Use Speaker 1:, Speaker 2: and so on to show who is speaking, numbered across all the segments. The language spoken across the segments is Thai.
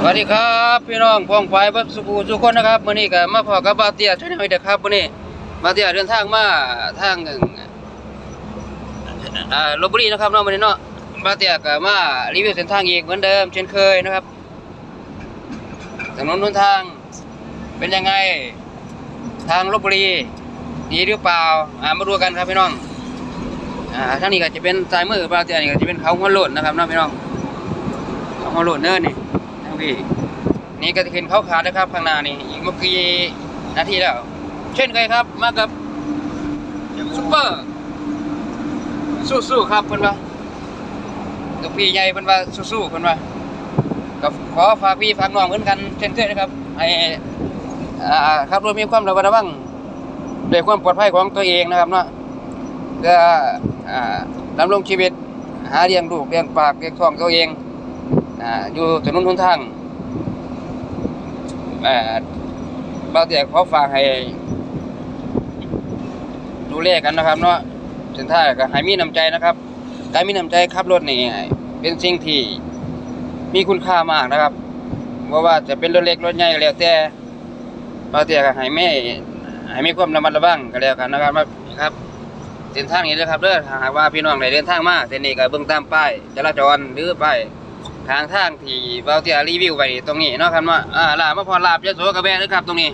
Speaker 1: สวัสดีครับพี่น้องพ้องฝ่ายบัสกูทุกคนนะครับมื้อนี้ก็มาพอกับบาเตียช่วยหน่อยเด้อครับมื้อนี้บาเตียเดินทางมาทางอ่าลพบุรีนะครับเนาะมื้อนี้เนาะบาเตียก็มารีวิวเส้นทางอีกเหมือนเดิม เช่นเคยนะครับถนนหนทางเป็นยังไงทางลพบุรีดีหรือเปล่าอ่ามาดูกันครับพี่น้องอ่าทางนี้ก็จะเป็นซ้ายมือบาเตียนี่ก็จะเป็นเขาหัวโลดนะครับเนาะพี่น้องเขาหัวโลดเนินนี่ พี่ นี่ก็จะขึ้นเขาขาดนะครับ ข้างหน้านี่อีกเมื่อกี้นาทีแล้ว เช่นเคยครับ มากับซุปเปอร์ สู้ๆครับเพิ่นว่าลูกพี่ใหญ่เพิ่นว่าสู้ๆเพิ่นว่าก็ขอฝากพี่ฝากน้องเหมือนกันเช่นเคยนะครับให้อ่าขับรถมีความระมัดระวังด้วยความปลอดภัยของตัวเองนะครับเนาะเพื่ออ่าดำรงชีวิตหาเลี้ยงลูกเลี้ยงปากเลี้ยงท้องตัวเอง อ่าอยู่ถนนหนทางเอ่อเราแต่ขอฝากให้ ดูแลกันนะครับ เนาะเส้นทางก็ให้มีน้ำใจนะครับ การมีน้ำใจขับรถนี่เป็นสิ่งที่มีคุณค่ามากนะครับเพราะว่าจะเป็นรถเล็กรถใหญ่ก็แล้วแต่เราแต่ก็ให้ไม่ให้มีความระมัดระวังก็แล้วกันนะครับครับเส้นทางนี้นะครับเด้อหากว่าพี่น้องได้เดินทางมาเส้นนี้ก็เบิ่งตามป้ายจราจรหรือป้าย ทางทางที่เบาเตียรีวิวไปตรงนี้เนาะครับว่าอ่าลาบมาพอลาบยะโสกระแบนะครับ ตรงนี้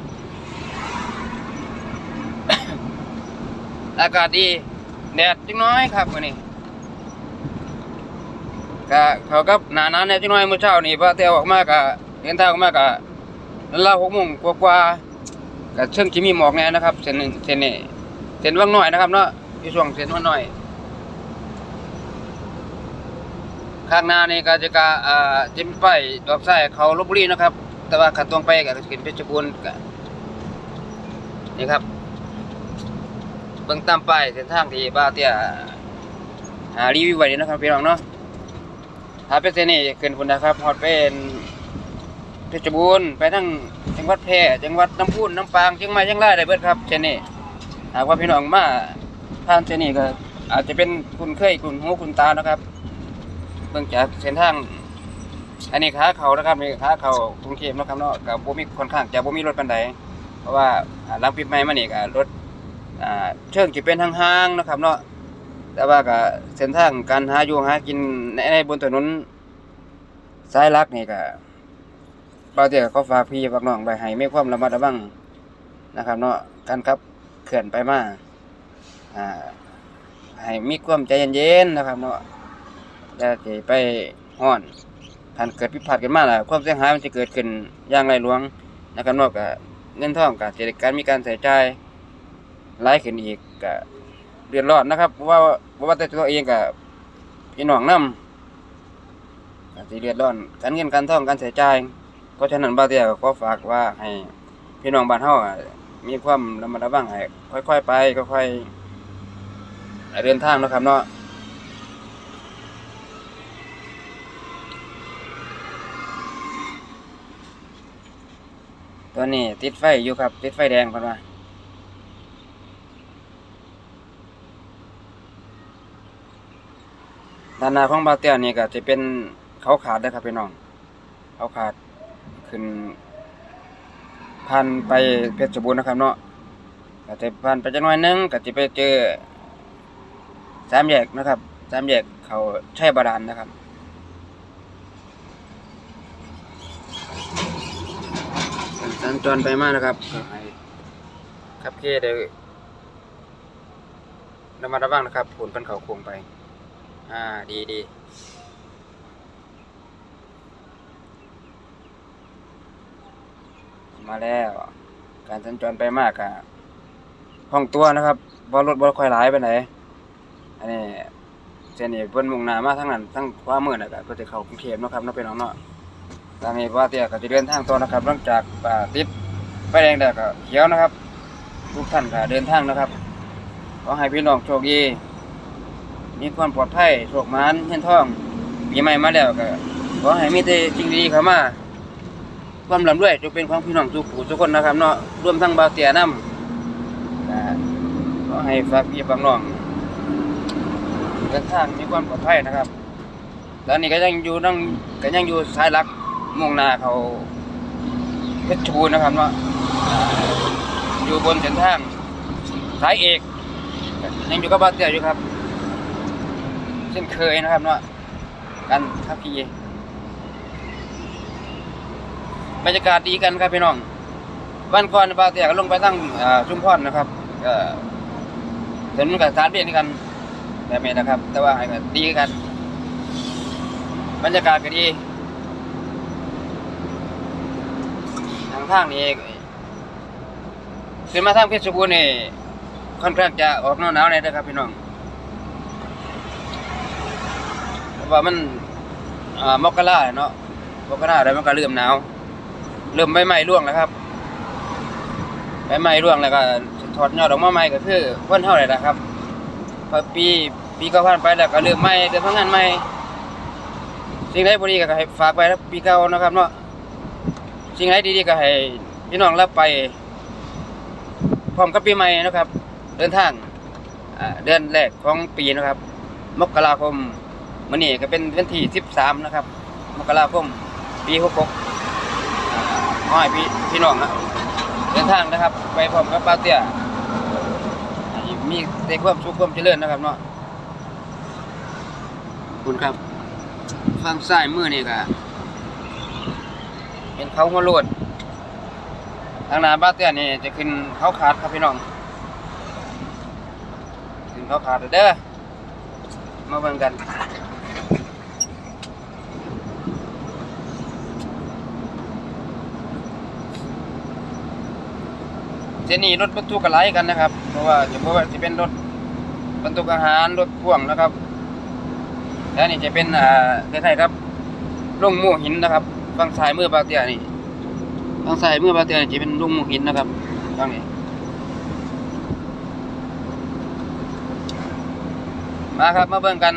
Speaker 1: อากาศดี แดดจังน้อยครับวันนี้ก็เขากับหนาหนานเนี่ยจังน้อยเมื่อเช้านี่พระเตียออกมากะเดินทางออกมากะลาหกโมงกว่าๆก็เชิงจิมีหมอกแน่นะครับเส้นเส้นนี้เส้นว่างหน่อยนะครับเนาะอยู่ช่วงเส้นว่างหน่อย ข้างหน้านี่ก็จะกะอ่าจะมีป้ายดอกไส้เขาลบบุรีนะครับ แต่ว่าขัดตรงไปก็ขึ้นเพชรบูรณ์ก็นี่ครับ เบิ่งตามป้ายเส้นทางที่บ้าเตี้ยหารีวิวไว้นี่นะครับพี่น้องเนาะถ้าเป็นเส้นนี้ขึ้นพุ่นนะครับฮอดเป็นเพชรบูรณ์ไปทั้งจังหวัดแพร่จังหวัดน้ำพุนน้ำปางเชียงใหม่เชียงรายได้เบิดครับเส้นนี้หากว่าพี่น้องมาผ่านเส้นนี้ก็อาจจะเป็นคุณเคยคุณหูคุณตานะครับ เบื้องจากเส้นทาง อันนี้ขาเขานะครับนี่ขาเขากรุงเทพนะครับเนาะกับบ่มีค่อนข้างจะบ่มีรถปานใดเพราะว่าหลังปีใหม่มานี่ก็รถอ่าเชิงสิเป็นทางห้างๆนะครับเนาะแต่ว่าก็เส้นทางการหาอยู่หากินในในบนถนนสายลักนี่ก็บาวเตี้ยก็ขอฝากพี่ฝากน้องไว้ให้มีความระมัดระวังนะครับ เนาะการขับเคลื่อนไปมาอ่าให้มีความใจเย็นๆนะครับเนาะ อย่าสิไปฮ้อนถ้านเกิดผิพาดขึ้นมาล่ะความเสียหายมันจะเกิดขึ้นอย่างไรหลวงนะครับนอกจากเงินทองกับเศรษฐการมีการใส่ใจายหลายขึ้นอีกก็เดือดร้อนนะครับเพราะว่าเพราะว่าแต่ตัวเองกับพี่น้องนำก็สิเดือดร้อนการเงินการทองการใส่ใจายเพราะฉะนั้นบ่าวเตี้ยก็ขอฝากว่าให้พี่น้องบ้านเฮาอะมีความระมัดระวังให้ค่อยๆไปค่อยๆเดินทางเนาะครับเนาะ ตัวนี้ติดไฟอยู่ครับ ติดไฟแดงเพิ่นว่าด้านหน้าของบาเตียนี่ก็จะเป็นเขาขาดเด้อครับพี่น้องเขาขาดขึ้นผ่านไปเพชรบูรณ์นะครับเนาะก็จะผ่านไปจักหน่อยหนึงก็จะไปเจอสามแยกนะครับสามแยกเขาใช้บาดาลนะครับ สัญจรไปมากนะครับก็ให้ขับเคได้ระมัดระวังนะครับผลพันเขาโค้งไป อ่าดีดีมาแล้ว การสัญจรไปมากอะห้องตัวนะครับบอรถบอค่อยหลายไปไหนอันนี้เส้นนี้เพิ่นมุ่งหน้ามาทางนั้นทางขวามือน่ะก็เพื่อจะเข้ากรุงเทพเนาะครับเนาะเป็นน้องเนาะ ตอนนี้ว่าเตียก็จะเดินทางต่อนะครับหลังจากอ่าติดไฟแดงแล้วก็เขียวนะครับ ทุกท่านก็เดินทางนะครับขอให้พี่น้องโชคดีมีความปลอดภัยโชคมานเงินท่องปีใหม่มาแล้วก็ขอให้มีแต่สิ่งดีๆเข้ามาความร่ำรวยจงเป็นของพี่น้องทุกผู้ทุกคนนะครับเนาะรวมทั้งบ่าวเตียนำก็ขอให้ฝากพี่ฝากน้องเดินทางมีความปลอดภัยนะครับตอนนี้ก็ยังอยู่นั่งก็ยังอยู่สายหลัก มุ่งหน้าเขาเพชรบูรณ์นะครับเนาะอ่าอยู่บนเส้นทางสายเอกยังอยู่กับบ้านเตี้ยอยู่ครับ เช่นเคยนะครับเนาะกันขับขี่บรรยากาศดีกันครับพี่น้องวันก่อนบ้านเตี้ยก็ลงไปตั้งอ่าชุมพรนะครับก็ถนนกับสารเบียนกันแบบนี้นะครับ แต่ว่าดีกัน บรรยากาศก็ดี ทางทางนี้ขึ้นมาทางเพชรบูรณ์นี่ค่อนข้างจะออกหนาวหนาวเลยนะครับพี่น้องเพราะว่ามันอ่ามกราเนาะมกราแล้มันก็เริ่มหนาว เริ่มใบไม้ร่วงแล้วครับใบไม้ร่วงแล้วก็ถอดยอดออกมาใหม่ก็คือเพิ่นเท่าไหร่นะครับพอปีปีก็ผ่านไปแล้วก็เริ่มใหม่เริ่มทำงานใหม่สิ่งใดบ่ดีก็ให้ฝากไว้ครับปีเก่านะครับเนาะ สิ่งไหนดีๆก็ให้พี่น้องรับไป พร้อมกับปีใหม่นะครับ เดินทางอ่าเดือนแรกของปีนะครับ มกราคมมื้อนี้ก็เป็นวันที่13นะครับ มกราคมปี66อ่าขอให้พี่พี่น้องนะเดินทางนะครับ ไปพร้อมกับป้าเตี้ยให้มีแต่ความสุขความเจริญนะครับเนาะขอบคุณครับฝั่งซ้ายมือนี่ก็ เป็นเขาหัวโลดทางน้าบ้านเตี้ยนี่จะขึ้นเขาขาดครับพี่น้องขึ้นเขาขาดเด้อมาเบิ่งกันเส้นนี้รถบรรทุกกระไหลกันนะครับ เพราะว่าจะเพราะว่าจะเป็นรถบรรทุกอาหารรถพ่วงนะครับ แล้วนี่จะเป็นอ่าคล้ายครับลงมู่หินนะครับ ฝั่งซ้ายมือบาเตียนี่ฝั่งซ้ายมือบาเตียนี่จะเป็นลุงหมูหินนะครับฝั่งนี้มาครับมาเบิ่งกัน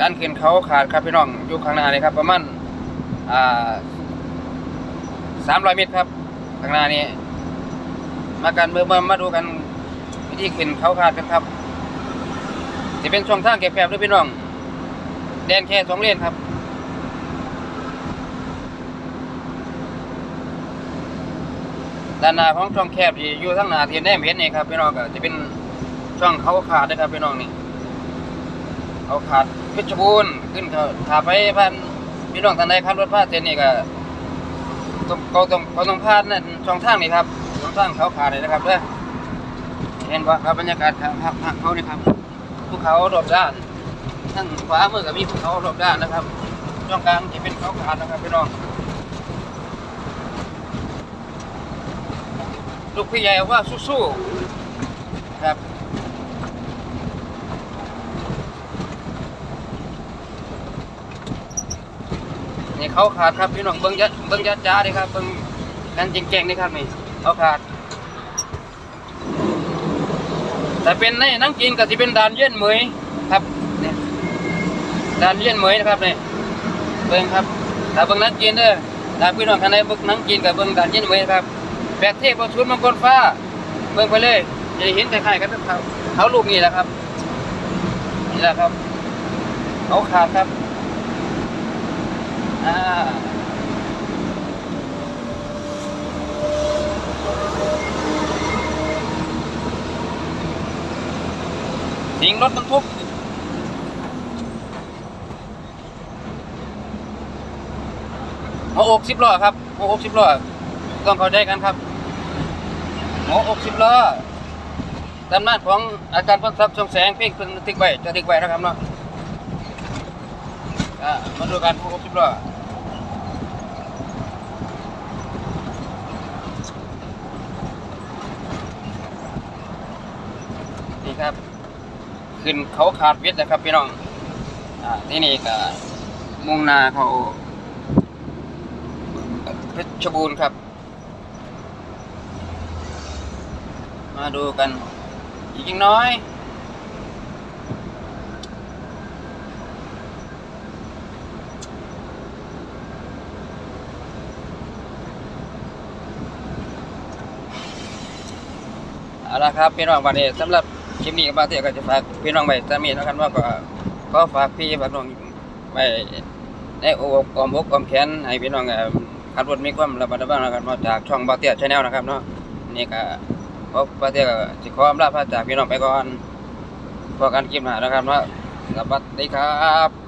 Speaker 1: การขึ้นเขาขาดครับพี่น้องอยู่ข้างหน้านี่ครับ ประมาณอ่าสามร้อยเมตรครับข้างหน้านี้มากันเมื่อมามาดูกันวิธีขึ้นเขาขาดกันครับจะเป็นช่องทางแคบๆด้วยพี่น้อง แดนแค่สองเลนครับ ด้านหน้าของช่องแคบที่อยู่ทั้งหน้าที่แนมเห็นนี่ครับพี่น้องก็จะเป็นช่องเขาขาดนะครับพี่น้องนี่เขาขาดเพชรบูรณ์ขึ้นเขาขาไปพันพี่น้องทางใดขับรถพลาดเส้นนี่ก็ต้องเขาต้องเขาต้องพลาดนั่นช่องทางนี่ครับช่องทางเขาขาดเลยนะครับเด้อเห็นว่าครับบรรยากาศทางทางทางเขานี่ครับภูเขารอบด้านทางขวามือก็มีภูเขารอบด้านนะครับช่องกลางจะเป็นเขาขาดนะครับพี่น้อง ลูกพี่ใหญ่ว่าสู้ๆครับนี่เขาขาดครับพี่น้องเบิ้งยัดเบิ้งยัดจ้าเลยครับเบิ้งกันจริงๆนี่ครับนี่เขาขาด แต่เป็นในนั่งจีนก็จะเป็นดานเยี่ยนเหมยครับเนี่ยดานเยี่ยนเหมยนะครับนี่เบิ้งครับถ้าเบิ้งนั่งจีนเด้อถ้าพี่น้องข้างในเบิ้งนั่งจีนกับเบิ้งดานเยี่ยนเหมยครับ แปดเทพประชุนมังกรฟ้าเบิ่งไปเลยจะเห็นคล้ายๆกันกับเขาเขาลูกนี่แหละครับนี่แหละครับเขาขาดครับอ่าทิ้งรถบรรทุกหัวอกสิบล้อครับหัวอกสิบล้อต้องเข้าใจกันครับ หมออกสิบล้อตำนานของอาจารย์พันทรัพย์ชงแสงเพ่งเป็นติ๊กไว้จะติ๊กไว้นะครับเนาะมาดูกันหมออกสิบล้อนี่ครับ ขึ้นเขาขาดเวทนะครับพี่น้องอ่าที่นี่ก็มุ่งนาเขาเพชรบูรณ์ครับ มาดูกันอีกนิดน้อยเอาละครับพี่น้องวันนี้สำหรับคลิปนี้มาเทียก็จะฝากพี่น้องไว้จะมีนะครับว่าก็ก็ฝากพี่ฝากน้องไว้ในโอกอมอกอมแขนให้พี่น้องเอ่อขับรถมีความระมัดระวังนะครับเนาจากช่องบาเตียชาแนลนะครับเนาะนี่ก็ พบบาเตียก็สิขออำลาพระจากพี่น้องไปก่อนพอกันคลิปหน้านะครับว่าสวัสดีครับ